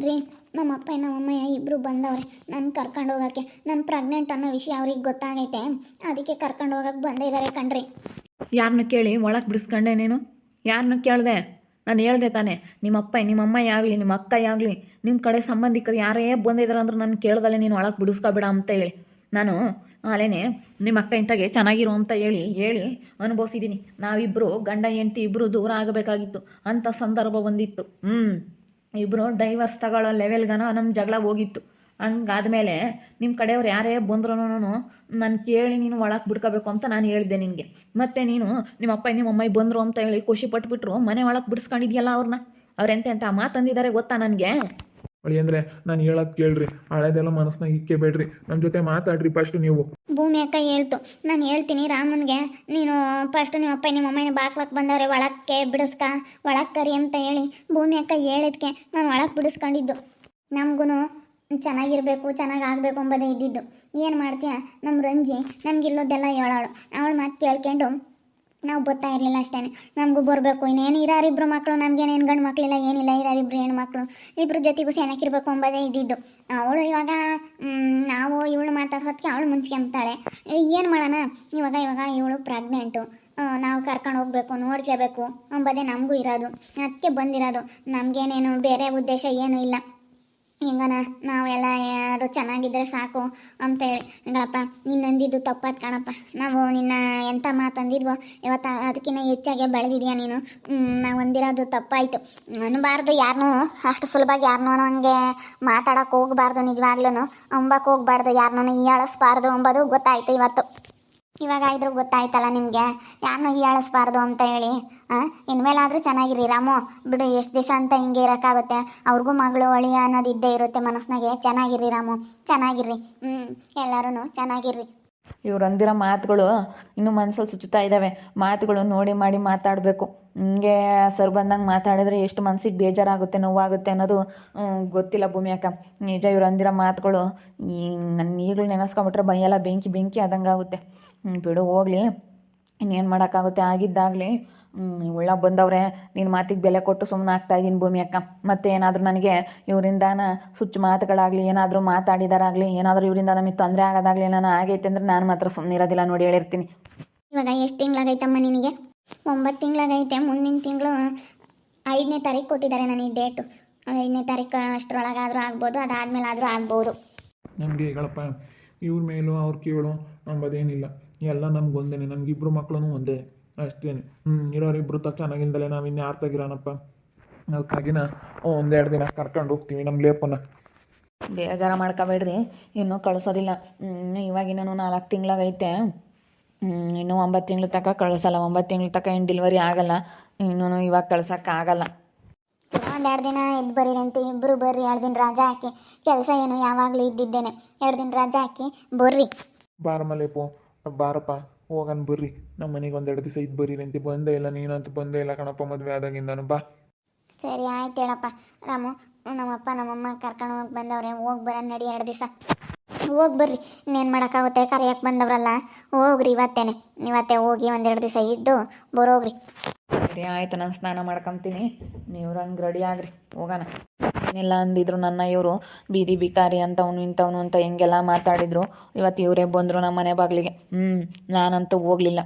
ರೀ, ನಮ್ಮ ಅಪ್ಪ ನಮ್ಮಮ್ಮ ಇಬ್ಬರು ಬಂದವ್ರೆ. ನನ್ನ ಕರ್ಕೊಂಡು ಹೋಗೋಕ್ಕೆ, ನಾನು ಪ್ರೆಗ್ನೆಂಟ್ ಅನ್ನೋ ವಿಷಯ ಅವ್ರಿಗೆ ಗೊತ್ತಾಗೈತೆ. ಅದಕ್ಕೆ ಕರ್ಕೊಂಡು ಹೋಗಕ್ಕೆ ಬಂದಿದ್ದಾರೆ ಕಣ್ರಿ. ಯಾರನ್ನ ಕೇಳಿ ಒಳಗೆ ಬಿಡಿಸ್ಕೊಂಡೆ ನೀನು? ಯಾರನ್ನ ಕೇಳಿದೆ? ನಾನು ಹೇಳ್ದೆ ತಾನೆ ನಿಮ್ಮಪ್ಪ ನಿಮ್ಮ ಅಮ್ಮ ಆಗಲಿ, ನಿಮ್ಮ ಅಕ್ಕ ಆಗಲಿ ನಿಮ್ಮ ಕಡೆ ಸಂಬಂಧಿಕರು ಯಾರೇ ಬಂದಿದ್ದಾರೆ ಅಂದ್ರೆ ನಾನು ಕೇಳ್ದಲ್ಲೇ ನೀನು ಒಳಗೆ ಬಿಡಿಸ್ಕೊಬೇಡ ಅಂತ ಹೇಳಿ. ನಾನು ಅಲ್ಲೇ ನಿಮ್ಮ ಅಕ್ಕ ಇಂತಾಗೆ ಚೆನ್ನಾಗಿರು ಅಂತ ಹೇಳಿ ಹೇಳಿ ಅನುಭವಿಸಿದ್ದೀನಿ ನಾವಿಬ್ಬರು ಗಂಡ, ಹೆಂಡತಿ ಇಬ್ಬರು ದೂರ ಆಗಬೇಕಾಗಿತ್ತು. ಅಂಥ ಸಂದರ್ಭ ಬಂದಿತ್ತು. ಹ್ಞೂ ಇಬ್ಬರು ಡೈವರ್ಸ್ ತಗೊಳ್ಳೋ ಲೆವೆಲ್ಗನ ನಮ್ಮ ಜಗಳ ಹೋಗಿತ್ತು. ಹಂಗಾದ್ಮೇಲೆ ನಿಮ್ಮ ಕಡೆಯವ್ರು ಯಾರೇ ಬಂದ್ರೂ ನಾನು ಕೇಳಿ ನೀನು ಒಳಗೆ ಬಿಡ್ಕೋಬೇಕು ಅಂತ ನಾನು ಹೇಳಿದ್ದೆ ನಿನಗೆ. ಮತ್ತೆ ನೀನು ನಿಮ್ಮ ಅಪ್ಪ ನಿಮ್ಮ ಅಮ್ಮ ಬಂದರು ಅಂತ ಹೇಳಿ ಖುಷಿ ಪಟ್ಬಿಟ್ರು ಮನೆ ಒಳಗೆ ಬಿಡಿಸ್ಕೊಂಡಿದ್ಯಲ್ಲ ಅವ್ರನ್ನ ಅವ್ರೆಂತೆ ಅಂತ ಮಾತಂದಿದ್ದಾರೆ ಗೊತ್ತಾ ನನಗೆ? ಅಳಿ ಅಂದ್ರೆ ನಾನು ಹೇಳೋದು ಕೇಳ್ರಿ, ಹಳೆದೆಲ್ಲ ಮನಸ್ನಾಗ ಇಕ್ಕೆ ಬೇಡ್ರಿ. ನನ್ನ ಜೊತೆ ಮಾತಾಡ್ರಿ ಫಸ್ಟ್ ನೀವು. ಭೂಮಿ ಅಕ್ಕ ಹೇಳ್ತು, ನಾನು ಹೇಳ್ತೀನಿ ರಾಮನ್ಗೆ, ನೀನು ಫಸ್ಟ್ ನಿಮ್ಮ ಅಪ್ಪ ನಿಮ್ಮ ಅಮ್ಮನ ಬಾಗ್ಲಕ್ಕೆ ಬಂದವ್ರೆ, ಒಳಕ್ಕೆ ಬಿಡಿಸ್ಕ ಒಳಕ್ಕೆ ಕರಿ ಅಂತ ಹೇಳಿ ಭೂಮಿ ಅಕ್ಕ ಹೇಳಿದ್ಕೆ ನಾನು ಒಳಗೆ ಬಿಡಿಸ್ಕೊಂಡಿದ್ದು. ನಮಗೂ ಚೆನ್ನಾಗಿರ್ಬೇಕು, ಚೆನ್ನಾಗಿ ಆಗಬೇಕು ಎಂಬುದೇ ಇದ್ದಿದ್ದು. ಏನು ಮಾಡ್ತೀಯ? ನಮ್ಮ ರಂಜಿ ನಮಗಿಲ್ಲೋದೆಲ್ಲ ಹೇಳೋಳು. ಅವಳು ಮಾತು ಕೇಳ್ಕೊಂಡು ನಾವು ಗೊತ್ತಾ ಇರಲಿಲ್ಲ ಅಷ್ಟೇ ನಮಗೂ ಬರಬೇಕು, ಇನ್ನೇನು ಇರಾರಿಬ್ರು ಮಕ್ಕಳು ನಮಗೇನೇನು ಗಂಡು ಮಕ್ಕಳಿಲ್ಲ ಏನಿಲ್ಲ ಇರಾರಿಬ್ರು ಹೆಣ್ಮಕ್ಳು ಇಬ್ಬರ ಜೊತೆಗೂ ಸೆಣಕಿರ್ಬೇಕು ಅಂಬೋದೇ ಇದ್ದಿದ್ದು. ಅವಳು ಇವಾಗ ನಾವು ಇವಳು ಮಾತಾಡ್ಸೋದಕ್ಕೆ ಅವಳು ಮುಂಚ್ಕೊಂತಾಳೆ ಏನು ಮಾಡೋಣ? ಇವಾಗ ಇವಾಗ ಇವಳು ಪ್ರೆಗ್ನೆಂಟು ನಾವು ಕರ್ಕೊಂಡು ಹೋಗ್ಬೇಕು ನೋಡ್ಕೋಬೇಕು ಅಂಬೋದೇ ನಮಗೂ ಇರೋದು. ಅದಕ್ಕೆ ಬಂದಿರೋದು. ನಮಗೇನೇನು ಬೇರೆ ಉದ್ದೇಶ ಏನೂ ಇಲ್ಲ. ಹಿಂಗನ, ನಾವೆಲ್ಲ ಯಾರು ಚೆನ್ನಾಗಿದ್ರೆ ಸಾಕು ಅಂತೇಳಿ. ಹಂಗಪ್ಪ ನೀನು ಅಂದಿದ್ದು ತಪ್ಪಾತ್ ಕಣಪ್ಪ. ನಾವು ನಿನ್ನ ಎಂಥ ಮಾತಂದಿದ್ವೋ ಇವತ್ತು ಅದಕ್ಕಿಂತ ಹೆಚ್ಚಾಗೆ ಬೆಳೆದಿದ್ಯಾ ನೀನು? ನಾವು ಒಂದಿರೋದು ತಪ್ಪಾಯಿತು. ಅನ್ನಬಾರ್ದು ಯಾರನ್ನೂ ಅಷ್ಟು ಸುಲಭವಾಗಿ ಯಾರನ್ನೂ ಹಂಗೆ ಮಾತಾಡೋಕೆ ಹೋಗ್ಬಾರ್ದು ನಿಜವಾಗ್ಲೂ ಅಂಬಕ್ಕೆ ಹೋಗ್ಬಾರ್ದು ಯಾರನ್ನೂ ಹೀಯಾಳಿಸ್ಬಾರ್ದು ಅಂಬೋದು ಗೊತ್ತಾಯಿತು ಇವತ್ತು. ಇವಾಗ ಇದ್ರೂ ಗೊತ್ತಾಯ್ತಲ್ಲ ನಿಮಗೆ? ಯಾರನ್ನೂ ಹೀಯಾಳಿಸ್ಬಾರ್ದು ಅಂತ ಹೇಳಿ ಇನ್ಮೇಲಾದರೂ ಚೆನ್ನಾಗಿರಿ ರಾಮು. ಬಿಡು, ಎಷ್ಟು ದಿವಸ ಅಂತ ಹಿಂಗೆ ಇರೋಕ್ಕಾಗುತ್ತೆ. ಅವ್ರಿಗೂ ಮಗಳು ಒಳಿಯ ಅನ್ನೋದು ಇದ್ದೇ ಇರುತ್ತೆ ಮನಸ್ಸಿನಾಗೆ. ಚೆನ್ನಾಗಿರ್ರಿ ರಾಮು. ಚೆನ್ನಾಗಿರ್ರಿ. ಹ್ಞೂ ಎಲ್ಲರೂ ಚೆನ್ನಾಗಿರ್ರಿ. ಇವ್ರು ಅಂದಿರೋ ಮಾತುಗಳು ಇನ್ನೂ ಮನಸ್ಸಲ್ಲಿ ಸುಚ್ಚುತ್ತಾ ಇದ್ದಾವೆ ಮಾತುಗಳು ನೋಡಿ ಮಾಡಿ ಮಾತಾಡಬೇಕು. ಹಿಂಗೆ ಸರ್ ಬಂದಂಗೆ ಮಾತಾಡಿದ್ರೆ ಎಷ್ಟು ಮನಸ್ಸಿಗೆ ಬೇಜಾರಾಗುತ್ತೆ, ನೋವಾಗುತ್ತೆ ಅನ್ನೋದು ಗೊತ್ತಿಲ್ಲ ಭೂಮಿ ಅಕ್ಕ. ನಿಜ ಇವ್ರು ಅಂದಿರೋ ಮಾತುಗಳು ಈ ನನ್ನ ಈಗಲೂ ನೆನೆಸ್ಕೊಂಬಿಟ್ರೆ ಬೈಯೆಲ್ಲ ಬೆಂಕಿ ಬೆಂಕಿ ಆದಂಗೆ ಆಗುತ್ತೆ ಬಿಡು ಹೋಗ್ಲಿ. ಇನ್ನೇನು ಮಾಡೋಕ್ಕಾಗುತ್ತೆ? ಆಗಿದ್ದಾಗಲಿ ಉಳ್ಳ ಬಂದವ್ರೆ ನಿನ್ನ ಮಾತಿಗೆ ಬೆಲೆ ಕೊಟ್ಟು ಸುಮ್ಮನೆ ಆಗ್ತಾ ಇದ್ದೀನಿ ಭೂಮಿ ಅಕ್ಕ. ಮತ್ತೆ ಏನಾದರೂ ನನಗೆ ಇವರಿಂದಾನ ಸುಚ್ಚು ಮಾತುಗಳಾಗಲಿ ಏನಾದರೂ ಮಾತಾಡಿದಾರಾಗಲಿ ಏನಾದರೂ ಇವರಿಂದ ನಮಗೆ ತೊಂದರೆ ಆಗೋದಾಗಲಿ ನಾನು ಆಗೈತೆ ಅಂದ್ರೆ ನಾನು ಮಾತ್ರ ಸುಮ್ಮನೆ ಇರೋದಿಲ್ಲ ನೋಡಿ ಹೇಳಿರ್ತೀನಿ. ಇವಾಗ ಎಷ್ಟು ತಿಂಗಳಾಗೈತಮ್ಮ ನಿನಗೆ? ಒಂಬತ್ತು ತಿಂಗಳಾಗೈತೆ ಮುಂದಿನ ತಿಂಗಳು ಐದನೇ ತಾರೀಕು ಕೊಟ್ಟಿದ್ದಾರೆ ನನಗೆ ಡೇಟು. ಐದನೇ ತಾರೀಕು ಅಷ್ಟರೊಳಗಾದರೂ ಆಗ್ಬೋದು ಅದಾದಮೇಲೆ ಆದರೂ ಆಗ್ಬೋದು. ನಮಗೆ ಹೇಳಪ್ಪ ಇವ್ರ ಮೇಲೂ ಅವ್ರ ಕೀಳು ಅಂಬೋದೇನಿಲ್ಲ ಎಲ್ಲ ನಮ್ಗೆ ಒಂದೇನೆ ನಮಗಿಬ್ರು ಮಕ್ಕಳು ಒಂದೇ. ಅಷ್ಟೇ ಹ್ಞೂ ಇರೋರಿಬ್ರು ತ ಚೆನ್ನಾಗಿಲ್ದಲೆ ನಾವು ಇನ್ನು ಯಾರು ತೆಗಿರೋಣಪ್ಪ ಅದಕ್ಕಾಗಿನ ಒಂದೆರಡು ದಿನ ಕರ್ಕೊಂಡು ಹೋಗ್ತೀವಿ ನಮ್ಮ ಲೇಪನ. ಬೇಜಾರ ಮಾಡ್ಕೋಬೇಡ್ರಿ. ಇನ್ನೂ ಕಳಿಸೋದಿಲ್ಲ. ಇವಾಗ ಇವಾಗಿನ್ನೂ ನಾಲ್ಕು ತಿಂಗಳಾಗೈತೆ. ಇನ್ನೂ ಒಂಬತ್ತು ತಿಂಗಳ ತನಕ ಕಳಿಸಲ್ಲ. ಒಂಬತ್ತು ತಿಂಗಳ ತನಕ ಏನು ಡೆಲಿವರಿ ಆಗಲ್ಲ. ಇನ್ನೂ ಇವಾಗ ಕಳ್ಸೋಕ್ಕಾಗಲ್ಲ ಒಂದೆರಡು ದಿನ ಇದು ಬರೀರಿ ಅಂತ ಇಬ್ಬರು ಬರ್ರಿ. ಎರಡು ದಿನ ರಜಾ ಹಾಕಿ. ಕೆಲಸ ಏನು ಯಾವಾಗಲೂ ಇದ್ದಿದ್ದೇನೆ. ಎರಡು ದಿನ ರಜಾ ಹಾಕಿ ಬರ್ರಿ. ಬಾರಮ್ಮ ಲೇಪು. ಬಾರಪ್ಪ ಹೋಗನ್ ಬರ್ರಿ. ನಮ್ಮ ಮನೆಗೆ ಒಂದೆರಡು ದಿವಸ ಇದ್ದು ಬರ್ರಿ ಅಂತ. ಬಂದೇ ಇಲ್ಲ ನೀನಂತೂ ಬಂದೇ ಇಲ್ಲ ಕಣಪ್ಪ ಮದುವೆ ಆದಾಗಿಂದನು. ಬಾ. ಸರಿ ಆಯ್ತು ಹೇಳಪ್ಪ. ರಾಮು ನಮ್ಮಪ್ಪ ನಮ್ಮಮ್ಮ ಕರ್ಕೊಂಡು ಹೋಗಿ ಬಂದವ್ರೆ. ಹೋಗಿ ಬರ ನಡಿ ಎರಡು ದಿವಸ. ಹೋಗಿ ಬರ್ರಿ. ಇನ್ನೇನು ಮಾಡೋಕ್ಕಾಗುತ್ತೆ? ಕರೆಯಕ್ಕೆ ಬಂದವ್ರಲ್ಲ. ಹೋಗ್ರಿ ಇವತ್ತೇನೆ. ಇವತ್ತೇ ಹೋಗಿ ಒಂದೆರಡು ದಿವಸ ಇದ್ದು ಬರೋಗ್ರಿ. ಸರಿ ಆಯ್ತು ನಾನು ಸ್ನಾನ ಮಾಡ್ಕೊಂತೀನಿ. ನೀವು ಹಂಗೆ ರೆಡಿ ಆಗ್ರಿ. ಹೋಗೋಣ. ಏನಿಲ್ಲ ಅಂದಿದ್ರು ನನ್ನ ಇವರು. ಬೀದಿ ಬಿಕಾರಿ ಅಂತವನು ಇಂಥವನು ಅಂತ ಹೆಂಗೆಲ್ಲ ಮಾತಾಡಿದ್ರು. ಇವತ್ತು ಇವರೇ ಬಂದರು ನಮ್ಮ ಮನೆ ಬಾಗಿಲಿಗೆ. ಹ್ಞೂ ನಾನಂತೂ ಹೋಗಲಿಲ್ಲ.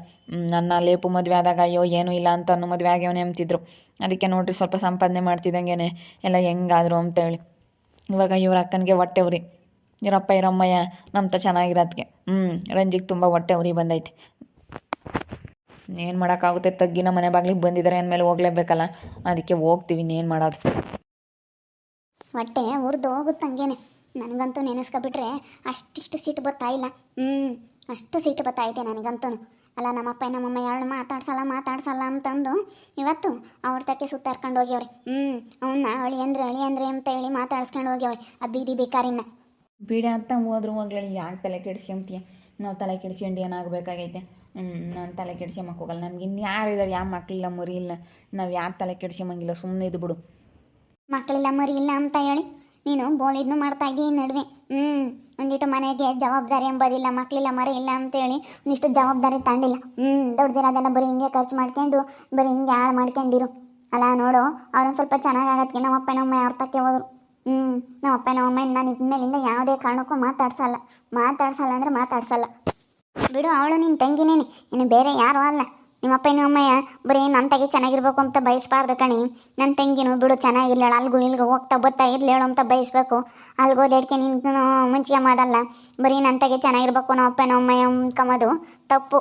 ನನ್ನ ಲೇಪು ಮದುವೆ ಆದಾಗ ಅಯ್ಯೋ, ಏನೂ ಇಲ್ಲ ಅಂತ ಅನ್ನೋ ಮದುವೆ ಆಗ್ಯವನೇ ಅಂತಿದ್ರು ಅದಕ್ಕೆ ನೋಡಿರಿ ಸ್ವಲ್ಪ ಸಂಪಾದನೆ ಮಾಡ್ತಿದ್ದಂಗೆ ಎಲ್ಲ ಹೆಂಗಾದ್ರು ಅಂತೇಳಿ ಇವಾಗ ಇವ್ರ ಅಕ್ಕನಿಗೆ ಹೊಟ್ಟೆ ಉರಿ. ಇರಪ್ಪ ಇರಮ್ಮಯ್ಯ ನಮ್ತ ಚೆನ್ನಾಗಿರೋದಕ್ಕೆ ಹ್ಞೂ ರಂಜಿಗೆ ತುಂಬ ಹೊಟ್ಟೆ ಉರಿ ಬಂದೈತೆ. ಏನು ಮಾಡೋಕ್ಕಾಗುತ್ತೆ? ತಗ್ಗಿನ ಮನೆ ಬಾಗ್ಲಿಗೆ ಬಂದಿದ್ದಾರೆ ಅಂದಮೇಲೆ ಹೋಗ್ಲೇಬೇಕಲ್ಲ. ಅದಕ್ಕೆ ಹೋಗ್ತೀವಿ, ಇನ್ನೇನು ಮಾಡೋದು? ಹೊಟ್ಟೆ ಉರಿದು ಹೋಗುತ್ತೆ ಹಂಗೇನೆ. ನನಗಂತೂ ನೆನೆಸ್ಕೊಬಿಟ್ರೆ ಅಷ್ಟಿಷ್ಟು ಸೀಟು ಬರ್ತಾ ಇಲ್ಲ. ಹ್ಞೂ ಅಷ್ಟು ಸೀಟು ಇದೆ ನನಗಂತೂ ಅಲ್ಲ, ನಮ್ಮಪ್ಪ, ನಮ್ಮಮ್ಮ ಯಾರು ಮಾತಾಡ್ಸಲ್ಲ ಮಾತಾಡ್ಸಲ್ಲ ಅಂತಂದು ಇವತ್ತು ಅವ್ರ ತಕ್ಕೆ ಸುತ್ತಾರ್ಕೊಂಡು ಹೋಗ್ಯವ್ರಿ. ಹ್ಞೂ ಅವನ್ನ ಅಳಿ ಅಂದ್ರೆ ಅಳಿ ಅಂದ್ರೆ ಅಂತ ಹೇಳಿ ಮಾತಾಡ್ಸ್ಕೊಂಡು ಹೋಗ್ಯವ್ರಿ ಆ ಬೀದಿ ಬೇಕಾರಿನ. ಬೀಡ ಅಂತ ಹೋದ್ರು ಹೋಗ್ಲಿ ಯಾಕೆ ತಲೆ ಕೆಡ್ಸ್ಕೊಂತೀಯ? ನಾವು ತಲೆ ಕೆಡ್ಸ್ಕೊಂಡು ಏನಾಗಬೇಕಾಗೈತೆ? ನಾನು ತಲೆ ಕೆಡಿಸ್ಕೊಂಬಕ್ಕೆ ಹೋಗಲ್ಲ. ನಮ್ಗೆ ಇನ್ನು ಯಾರು ಇದ್ದಾರೆ ಯಾವ ಮಕ್ಕಳಿಲ್ಲ ಮುರಿ ಇಲ್ಲ. ನಾವು ಯಾರು ತಲೆ ಕೆಡ್ಸ್ಕೊಂಬಂಗಿಲ್ಲ? ಸುಮ್ಮನೆ ಇದು ಬಿಡು ಮಕ್ಕಳಿಲ್ಲ, ಮರಿ ಇಲ್ಲ ಅಂತ ಹೇಳಿ ನೀನು ಬೋಳಿದ್ನು ಮಾಡ್ತಾ ಇದೀಯ ನಡುವೆ. ಹ್ಞೂ ಒಂದಿಟ್ಟು ಮನೆಗೆ ಜವಾಬ್ದಾರಿ ಎಂಬುದಿಲ್ಲ ಮಕ್ಕಳಿಲ್ಲ ಮರಿ ಇಲ್ಲ ಅಂತೇಳಿ ಒಂದಿಷ್ಟು ಜವಾಬ್ದಾರಿ ತಗೊಂಡಿಲ್ಲ ಹ್ಞೂ ದೊಡ್ಡದಿರೋದೆಲ್ಲ ಬರೀ ಹಿಂಗೆ ಖರ್ಚು ಮಾಡ್ಕೊಂಡು, ಬರೀ ಹಿಂಗೆ ಹಾಳು ಮಾಡ್ಕೊಂಡಿರು. ಅಲ್ಲ ನೋಡು, ಅವ್ರೊಂದು ಸ್ವಲ್ಪ ಚೆನ್ನಾಗಾಗತ್ಗೆ ನಮ್ಮಪ್ಪ ನಮ್ಮ ಅವ್ರ ತಕ್ಕೆ ಹೋದ್ರು. ಹ್ಞೂ ನಮ್ಮ ಅಪ್ಪ ನಮ್ಮ ಅಮ್ಮ ನಾನು ಇದ್ಮೇಲಿಂದ ಯಾವುದೇ ಕಾರಣಕ್ಕೂ ಮಾತಾಡ್ಸಲ್ಲ. ಮಾತಾಡ್ಸಲ್ಲ ಅಂದರೆ ಮಾತಾಡ್ಸಲ್ಲ. ಬಿಡು, ಅವಳು ನಿನ್ನ ತಂಗಿನೇನೆ, ಇನ್ನು ಬೇರೆ ಯಾರೂ ಅಲ್ಲ. ನಿಮ್ಮಪ್ಪ ನಿಮ್ಮಯ್ಯ ಬರೀ ನನ್ನ ತಂಗಿ ಚೆನ್ನಾಗಿರ್ಬೇಕು ಅಂತ ಬಯಸ್ಬಾರ್ದು ಕಣಿ. ನನ್ನ ತಂಗಿನೂ ಬಿಡು ಚೆನ್ನಾಗಿರ್ಲೇಳು ಅಲ್ಗೂ ಇಲ್ಗೂ ಹೋಗ್ತಾ ಬತ್ತಾ ಇರ್ಲೇಳು ಅಂತ ಬಯಸ್ಬೇಕು. ಅಲ್ಗೋದೆಡ್ಕೆ ನಿನ್ನ ಮುಂಚಿಗೆ ಮಾಡಲ್ಲ ಬರೀ ನನ್ನ ತಂಗಿ ಚೆನ್ನಾಗಿರ್ಬೇಕು ನಮ್ಮ ಅಪ್ಪ ನಮ್ಮಯ್ಯ ಅಂದ್ಕೊಂಬೋದು ತಪ್ಪು.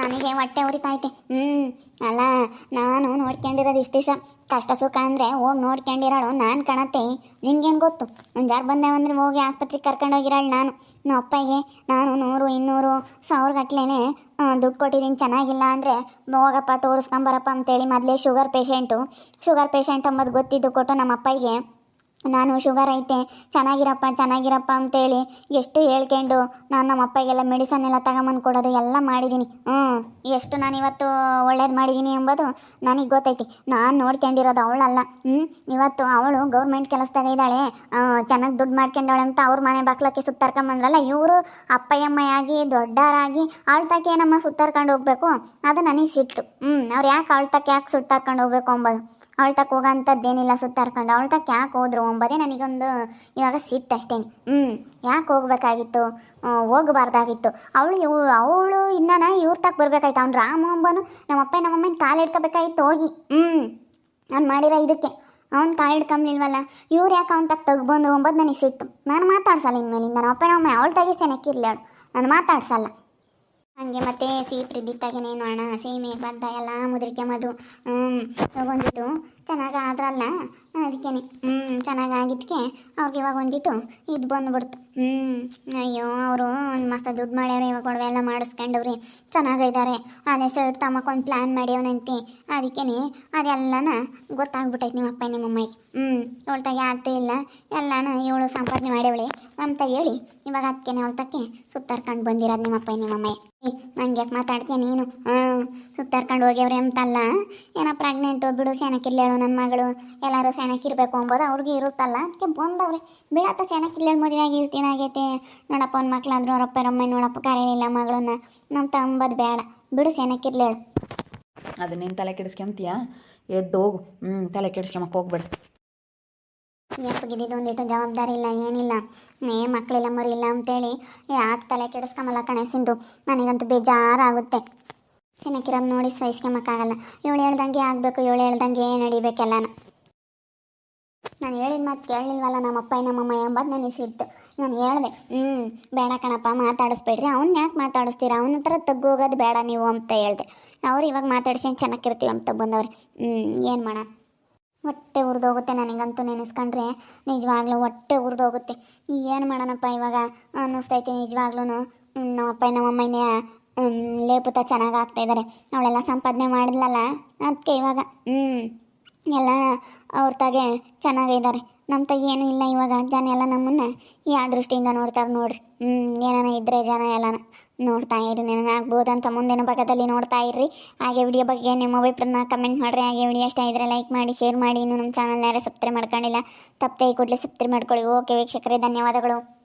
ನನಗೆ ಹೊಟ್ಟೆ ಉರಿತೈತೆ ಹ್ಞೂ ಅಲ್ಲ, ನಾನು ನೋಡ್ಕೊಂಡಿರೋದು ಇಷ್ಟು ದಿವಸ. ಕಷ್ಟ ಸುಖ ಅಂದರೆ ಹೋಗಿ ನೋಡ್ಕೊಂಡಿರೋಳು ನಾನು ಕಾಣತ್ತೆ. ನಿನ್ಗೇನು ಗೊತ್ತು? ಒಂದು ಬಂದೆ ಬಂದೇವಂದ್ರೆ ಹೋಗಿ ಆಸ್ಪತ್ರೆಗೆ ಕರ್ಕೊಂಡೋಗಿರೋಳು ನಾನು. ನಮ್ಮ ಅಪ್ಪಗೆ, ನಾನು ನೂರು, ಇನ್ನೂರು ಸಾವಿರ ಗಟ್ಲೆನೇ ದುಡ್ಡು ಕೊಟ್ಟಿದ್ದೀನಿ ಚೆನ್ನಾಗಿಲ್ಲ ಅಂದರೆ ಹೋಗಪ್ಪ ತೋರಿಸ್ಕೊಂಬರಪ್ಪ ಅಂತೇಳಿ ಮೊದಲೇ ಶುಗರ್ ಪೇಷೆಂಟು. ಶುಗರ್ ಪೇಷೆಂಟ್ ಅಂಬೋದು ಗೊತ್ತಿದ್ದು ಕೊಟ್ಟು ನಮ್ಮ ಅಪ್ಪಗೆ ನಾನು ಶುಗರ್ ಐತೆ, ಚೆನ್ನಾಗಿರಪ್ಪ ಚೆನ್ನಾಗಿರಪ್ಪ ಅಂತೇಳಿ ಎಷ್ಟು ಹೇಳ್ಕೊಂಡು ನಾನು ನಮ್ಮ ಅಪ್ಪಗೆಲ್ಲ ಮೆಡಿಸನ್ ಎಲ್ಲ ತಗೊಂಬಂದು ಕೊಡೋದು ಎಲ್ಲ ಮಾಡಿದ್ದೀನಿ ಹ್ಞೂ ಎಷ್ಟು ನಾನು ಇವತ್ತು ಒಳ್ಳೇದು ಮಾಡಿದ್ದೀನಿ ಎಂಬುದು ನನಗೆ ಗೊತ್ತೈತಿ. ನಾನು ನೋಡ್ಕೊಂಡಿರೋದು ಅವಳಲ್ಲ. ಹ್ಞೂ ಇವತ್ತು ಅವಳು ಗೌರ್ಮೆಂಟ್ ಕೆಲಸದಾಗ ಇದ್ದಾಳೆ. ಚೆನ್ನಾಗಿ ದುಡ್ಡು ಮಾಡ್ಕೊಂಡವಳೆ ಅಂತ ಅವ್ರ ಮನೆ ಬಾಕ್ಲಕ್ಕೆ ಸುತ್ತಾರ್ಕೊಂಬಂದ್ರಲ್ಲ ಇವರು ಅಪ್ಪಯ್ಯಮ್ಮಯಾಗಿ ದೊಡ್ಡವರಾಗಿ ಅವಳ್ತಕ್ಕೆ ನಮ್ಮ ಸುತ್ತಾರ್ಕೊಂಡು ಹೋಗ್ಬೇಕು. ಅದು ನನಗೆ ಸಿಟ್ಟು. ಹ್ಞೂ ಅವ್ರು ಯಾಕೆ ಅವಳ್ತಕ್ಕೆ ಯಾಕೆ ಸುತ್ತಾರ್ಕೊಂಡು ಹೋಗ್ಬೇಕು ಅಂಬೋದು. ಅವಳ ತಕ್ಕ ಹೋಗೋಂಥದ್ದೇನಿಲ್ಲ ಸುತ್ತಾರ್ಕೊಂಡು ಅವಳ ತಕ್ಕ ಯಾಕೆ ಹೋದ್ರು ಒಂಬದೇ ನನಗೊಂದು ಇವಾಗ ಸಿಟ್ಟು ಅಷ್ಟೇ. ಹ್ಞೂ ಯಾಕೆ ಹೋಗ್ಬೇಕಾಗಿತ್ತು? ಹೋಗಬಾರ್ದಾಗಿತ್ತು. ಅವಳು ಇವ್ ಅವಳು ಇನ್ನನ ಇವ್ರ ತಕ್ಕ ಬರ್ಬೇಕಾಯ್ತು. ಅವ್ನು ರಾಮ ಅಂಬನು ನಮ್ಮ ಅಪ್ಪ ನಮ್ಮಮ್ಮನ ಕಾಲು ಹಿಡ್ಕೋಬೇಕಾಗಿತ್ತು ಹೋಗಿ. ಹ್ಞೂ ನಾನು ಮಾಡಿರೋ ಇದಕ್ಕೆ. ಅವ್ನು ಕಾಲು ಹಿಡ್ಕೊಂಬ್ಲಿಲ್ವಲ್ಲ ಇವ್ರು ಯಾಕೆ ಅವ್ನ ತಕ್ಕ ತೆಗ್ಬಂದ್ರು ಒಂಬದು ನನಗೆ ಸಿಟ್ಟು. ನಾನು ಮಾತಾಡ್ಸಲ್ಲ ಇನ್ಮೇಲಿಂದ. ನಮ್ಮ ಅಪ್ಪ ನಮ್ಮಮ್ಮ ಅವಳ ತಾಗಿ ಚೆನ್ನಾಗಿರ್ಲೇಳು ನಾನು ಮಾತಾಡ್ಸಲ್ಲ. ಹಂಗೆ ಮತ್ತೆ ಸಿಹಿ ಪ್ರಿದ್ದಿತ್ತಾಗೇನೆ ನೋಡೋಣ. ಸೀಮೆ ಬದ್ದ ಎಲ್ಲ ಮುದ್ರಿಕೆ ಮದು. ಹ್ಞೂ ತಗೊಂಡಿದ್ದು. ಚೆನ್ನಾಗಿ ಆದ್ರಲ್ಲ? ಅದಕ್ಕೇನೆ. ಹ್ಞೂ ಚೆನ್ನಾಗಾಗಿದ್ದಕ್ಕೆ ಅವ್ರಿಗೆ ಇವಾಗ ಒಂದಿಟ್ಟು ಇದು ಬಂದ್ಬಿಡ್ತು. ಹ್ಞೂ ಅಯ್ಯೋ ಅವರು ಒಂದು ಮಸ್ತ ದುಡ್ಡು ಮಾಡ್ಯಾರೆ ಇವಾಗ ಒಡವೆ ಎಲ್ಲ ಮಾಡಿಸ್ಕೊಂಡವ್ರಿ. ಚೆನ್ನಾಗಿದ್ದಾರೆ ಅದೇ ಸೈಡ್ ತಮ್ಮಕ್ಕೊಂದು ಪ್ಲ್ಯಾನ್ ಮಾಡ್ಯವನಂತೆ. ಅದಕ್ಕೇ ಅದೆಲ್ಲನ ಗೊತ್ತಾಗ್ಬಿಟ್ಟೈತೆ ನಿಮ್ಮ ಅಪ್ಪ ನಿಮ್ಮ ಅಮ್ಮಗೆ ಹ್ಞೂ ಇವಳ್ತಾಗೆ ಆಗ್ತೇ ಇಲ್ಲ. ಎಲ್ಲನ ಇವಳು ಸಂಪಾದನೆ ಮಾಡ್ಯವಳೆ. ಅಂತ ಹೇಳಿ ಇವಾಗ ಅದಕ್ಕೆ ಅವಳ್ತಕ್ಕೆ ಸುತ್ತಾರ್ಕೊಂಡು ಬಂದಿರೋದು ನಿಮ್ಮ ಅಪ್ಪ ನಿಮ್ಮ ಅಮ್ಮ ಏ ನಂಗೆ ಯಾಕೆ ಮಾತಾಡ್ತೀಯ ನೀನು? ಹ್ಞೂ ಸುತ್ತಾರ್ಕೊಂಡು ಹೋಗ್ಯವ್ರಿ ಅಂತಲ್ಲ. ಏನೋ ಪ್ರೆಗ್ನೆಂಟು ಬಿಡು ಸೆನಕ್ಕಿರ್ಲೇಳು ನನ್ನ ಮಗಳು. ಎಲ್ಲರೂ ಸೆನಕ್ಕಿರ್ಬೇಕು ಅಂಬೋದು ಅವ್ರಿಗೆ ಇರುತ್ತಲ್ಲ. ಅದಕ್ಕೆ ಬಂದವ್ರೆ ಬಿಡತ್ತ ಇಲ್ಲ ಮದುವೆ ಆಗಿ ಇಷ್ಟು ದಿನ ಆಗೈತೆ. ನೋಡಪ್ಪ ಒಂದು ಮಕ್ಳಾದ್ರು ಅವರಪ್ಪ ರೊಮ್ಮ ನೋಡಪ್ಪ ಕರೆಯಲಿಲ್ಲ ಮಗಳನ್ನ. ನಮ್ಮ ತಂಬದು ಬೇಡ. ಬಿಡು ಚಾಣಕ್ಯರ್ಲೇಳು ಅದು ನಿನ್ನ ತಲೆ ಕೆಡಿಸ್ಕೊಂತೀಯ? ಎದ್ದು ಹೋಗು. ಹ್ಞೂ ತಲೆ ಕೆಡಿಸ್ಕೊಂಬಕ್ಕೆ ಹೋಗ್ಬೇಡ. ಎಪ್ಪಗಿದ್ದು ಒಂದಿಟ್ಟು ಜವಾಬ್ದಾರಿ ಇಲ್ಲ ಏನಿಲ್ಲ. ಏ ಮಕ್ಕಳಿಲ್ಲ ಮರಿಲ್ಲ ಅಂತೇಳಿ. ಯಾಕೆ ತಲೆ ಕೆಡಿಸ್ಕೊಂಬಲ್ಲ ಕಣೆ ಸಿಂಧು. ನನಗಂತೂ ಬೇಜಾರಾಗುತ್ತೆ. ಚೆನ್ನಾಗಿರೋದು ನೋಡಿ ಸಹಿಸ್ಕೊಂಬಕ್ಕಾಗಲ್ಲ. ಇವಳು ಹೇಳ್ದಂಗೆ ಆಗಬೇಕು ಇವಳು ಹೇಳ್ದಂಗೆ ನಡಿಬೇಕೆಲ್ಲನ ನಾನು ಹೇಳಿದ ಮಾತು ಕೇಳಲಿಲ್ವಲ್ಲ, ನಮ್ಮಪ್ಪ ನಮ್ಮಮ್ಮ ಎಂಬುದು ನನಗೆ ಸಿಟ್ಟು ನಾನು ಹೇಳಿದೆ ಹ್ಞೂ ಬೇಡ ಕಣಪ್ಪ, ಮಾತಾಡಿಸ್ಬೇಡ್ರಿ. ಅವ್ನು ಯಾಕೆ ಮಾತಾಡಿಸ್ತೀರ? ಅವನ ಹತ್ರ ತಗ್ಗೋಗೋದು ಬೇಡ ನೀವು ಅಂತ ಹೇಳಿದೆ. ಅವ್ರು ಇವಾಗ ಮಾತಾಡಿಸಿ ಚೆನ್ನಾಗಿರ್ತೀವಿ ಅಂತ ಬಂದವ್ರೆ. ಹ್ಞೂ ಏನು ಮಾಡ ಹೊಟ್ಟೆ ಉರಿದೋಗುತ್ತೆ ನನಗಂತೂ ನೆನೆಸ್ಕೊಂಡ್ರೆ. ನಿಜವಾಗ್ಲೂ ಹೊಟ್ಟೆ ಉರಿದೋಗುತ್ತೆ. ಏನು ಮಾಡೋಣಪ್ಪ ಇವಾಗ? ಅನ್ನಿಸ್ತೈತೆ ನಿಜವಾಗ್ಲೂ ನಮ್ಮಪ್ಪ ನಮ್ಮಮ್ಮನೇ ಲೇಪುತ ಚೆನ್ನಾಗಿ ಆಗ್ತಾಯಿದ್ದಾರೆ ಅವಳೆಲ್ಲ ಸಂಪಾದನೆ ಮಾಡಿದ್ಲಲ್ಲ? ಅದಕ್ಕೆ ಇವಾಗ ಹ್ಞೂ ಎಲ್ಲ ಅವ್ರ ತಾಗೆ ಚೆನ್ನಾಗಿದ್ದಾರೆ ನಮ್ಮ ತಾಗ ಏನು ಇಲ್ಲ ಇವಾಗ. ಜನ ಎಲ್ಲ ನಮ್ಮನ್ನ ಯಾವ ದೃಷ್ಟಿಯಿಂದ ನೋಡ್ತಾರೆ ನೋಡ್ರಿ. ಹ್ಞೂ ಏನಾನ ಇದ್ರೆ ಜನ ಎಲ್ಲನ ನೋಡ್ತಾ ಇರಿ. ಅಂತ ಮುಂದಿನ ಭಾಗದಲ್ಲಿ ನೋಡ್ತಾ ಇರ್ರಿ. ಹಾಗೆ ವಿಡಿಯೋ ಬಗ್ಗೆ ನಿಮ್ಮ ಅಭಿಪ್ರಾಯನ ಕಮೆಂಟ್ ಮಾಡಿರಿ. ಹಾಗೆ ವಿಡಿಯೋ ಇಷ್ಟ ಇದ್ದರೆ ಲೈಕ್ ಮಾಡಿ ಶೇರ್ ಮಾಡಿ. ಇನ್ನು ನಮ್ಮ ಚಾನಲ್ ಯಾರು ಸಬ್ಸ್ಕ್ರೈಬ್ ಮಾಡ್ಕೊಂಡಿಲ್ಲ, ತಪ್ಪದೆ ಕೂಡಲೇ ಸಬ್ಸ್ಕ್ರೈಬ್ ಮಾಡ್ಕೊಳ್ಳಿ. ಓಕೆ ವೀಕ್ಷಕರೇ, ಧನ್ಯವಾದಗಳು.